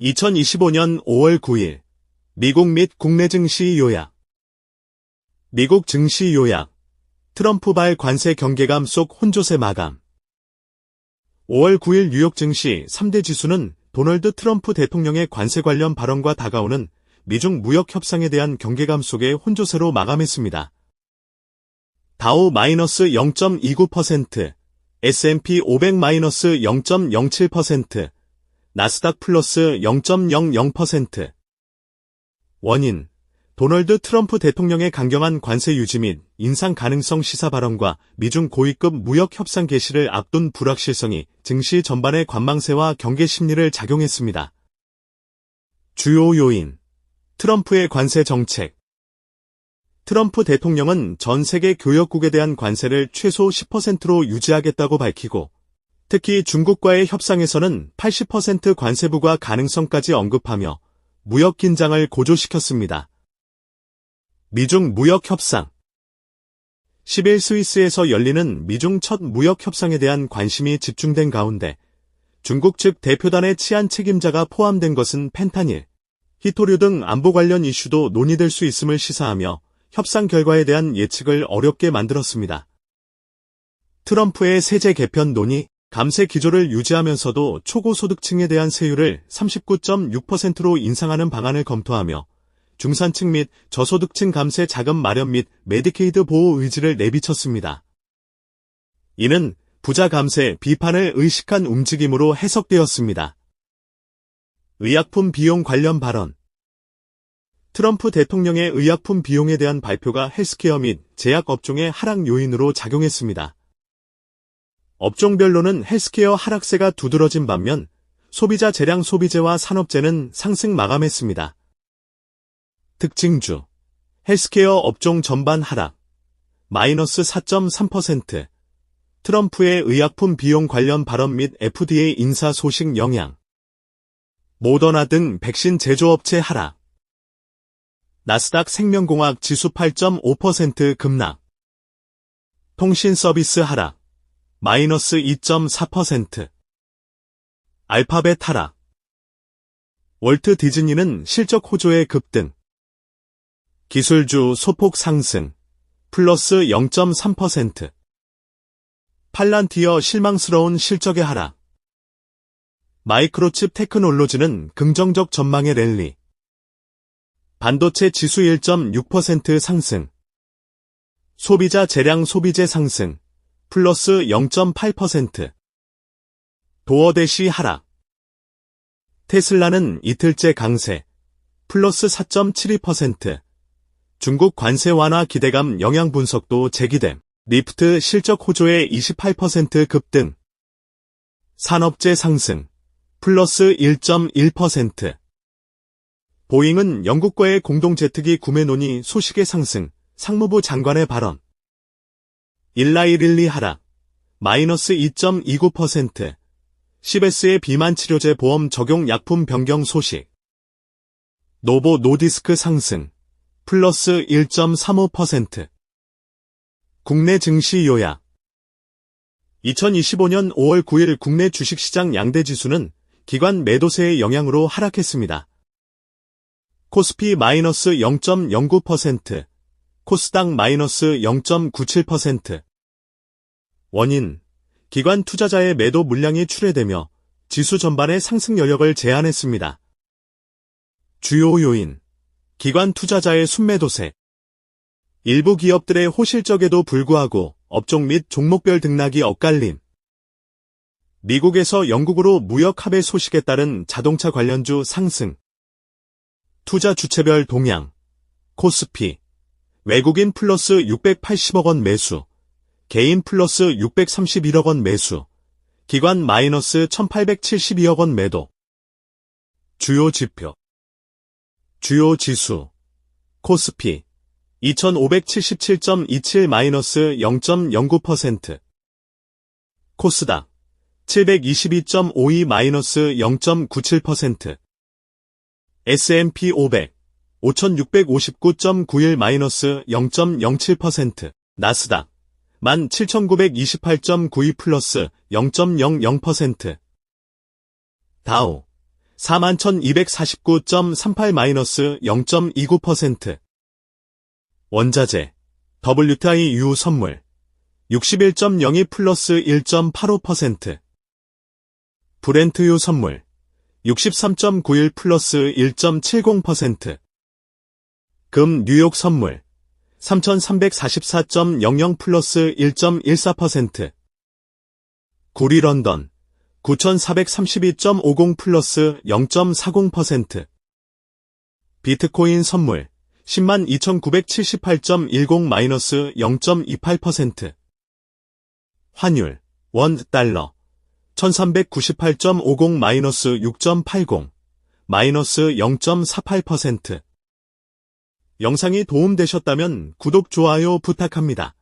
2025년 5월 9일. 미국 및 국내 증시 요약. 미국 증시 요약. 트럼프발 관세 경계감 속 혼조세 마감. 5월 9일 뉴욕 증시 3대 지수는 도널드 트럼프 대통령의 관세 관련 발언과 다가오는 미중 무역 협상에 대한 경계감 속의 혼조세로 마감했습니다. 다우 마이너스 0.29%, S&P 500 마이너스 0.07%, 나스닥 플러스 0.00%. 원인 도널드 트럼프 대통령의 강경한 관세 유지 및 인상 가능성 시사 발언과 미중 고위급 무역 협상 개시를 앞둔 불확실성이 증시 전반의 관망세와 경계 심리를 작용했습니다. 주요 요인 트럼프의 관세 정책 트럼프 대통령은 전 세계 교역국에 대한 관세를 최소 10%로 유지하겠다고 밝히고 특히 중국과의 협상에서는 80% 관세 부과 가능성까지 언급하며 무역 긴장을 고조시켰습니다. 미중 무역 협상 10일 스위스에서 열리는 미중 첫 무역 협상에 대한 관심이 집중된 가운데 중국 측 대표단의 치안 책임자가 포함된 것은 펜타닐, 히토류 등 안보 관련 이슈도 논의될 수 있음을 시사하며 협상 결과에 대한 예측을 어렵게 만들었습니다. 트럼프의 세제 개편 논의 감세 기조를 유지하면서도 초고소득층에 대한 세율을 39.6%로 인상하는 방안을 검토하며 중산층 및 저소득층 감세 자금 마련 및 메디케이드 보호 의지를 내비쳤습니다. 이는 부자 감세 비판을 의식한 움직임으로 해석되었습니다. 의약품 비용 관련 발언 트럼프 대통령의 의약품 비용에 대한 발표가 헬스케어 및 제약 업종의 하락 요인으로 작용했습니다. 업종별로는 헬스케어 하락세가 두드러진 반면 소비자 재량 소비재와 산업재는 상승 마감했습니다. 특징주. 헬스케어 업종 전반 하락. 마이너스 4.3% 트럼프의 의약품 비용 관련 발언 및 FDA 인사 소식 영향. 모더나 등 백신 제조업체 하락. 나스닥 생명공학 지수 8.5% 급락. 통신 서비스 하락 마이너스 2.4%. 알파벳 하락. 월트 디즈니는 실적 호조의 급등. 기술주 소폭 상승. 플러스 0.3%. 팔란티어 실망스러운 실적의 하락. 마이크로칩 테크놀로지는 긍정적 전망의 랠리. 반도체 지수 1.6% 상승. 소비자 재량 소비재 상승. 플러스 0.8%. 도어 대시 하락. 테슬라는 이틀째 강세. 플러스 4.72%. 중국 관세 완화 기대감 영향 분석도 제기됨. 리프트 실적 호조의 28% 급등. 산업재 상승. 플러스 1.1%. 보잉은 영국과의 공동 제트기 구매 논의 소식의 상승. 상무부 장관의 발언. 일라이릴리 하락, 마이너스 2.29%, 시베스의 비만 치료제 보험 적용 약품 변경 소식, 노보 노디스크 상승, 플러스 1.35%, 국내 증시 요약, 2025년 5월 9일 국내 주식시장 양대지수는 기관 매도세의 영향으로 하락했습니다. 코스피 마이너스 0.09%, 코스닥 마이너스 0.97%. 원인, 기관 투자자의 매도 물량이 출회되며 지수 전반의 상승 여력을 제한했습니다. 주요 요인, 기관 투자자의 순매도세. 일부 기업들의 호실적에도 불구하고 업종 및 종목별 등락이 엇갈림. 미국에서 영국으로 무역 합의 소식에 따른 자동차 관련주 상승. 투자 주체별 동향. 코스피, 외국인 플러스 680억 원 매수, 개인 플러스 631억 원 매수, 기관 마이너스 1872억 원 매도. 주요 지표. 주요 지수. 코스피 2577.27 마이너스 0.09% 코스닥 722.52 마이너스 0.97% S&P 500 5659.91-0.07% 나스닥 17,928.92 플러스 0.00% 다우 41,249.38-0.29%. 원자재 WTI-U 선물 61.02 플러스 1.85%. 브렌트유 선물 63.91 플러스 1.70%. 금 뉴욕 선물 3344.00 플러스 1.14%. 구리 런던 9432.50 플러스 0.40%. 비트코인 선물 102,978.10 마이너스 0.28%. 환율 원 달러 1398.50 마이너스 6.80 마이너스 0.48% 영상이 도움되셨다면 구독, 좋아요 부탁합니다.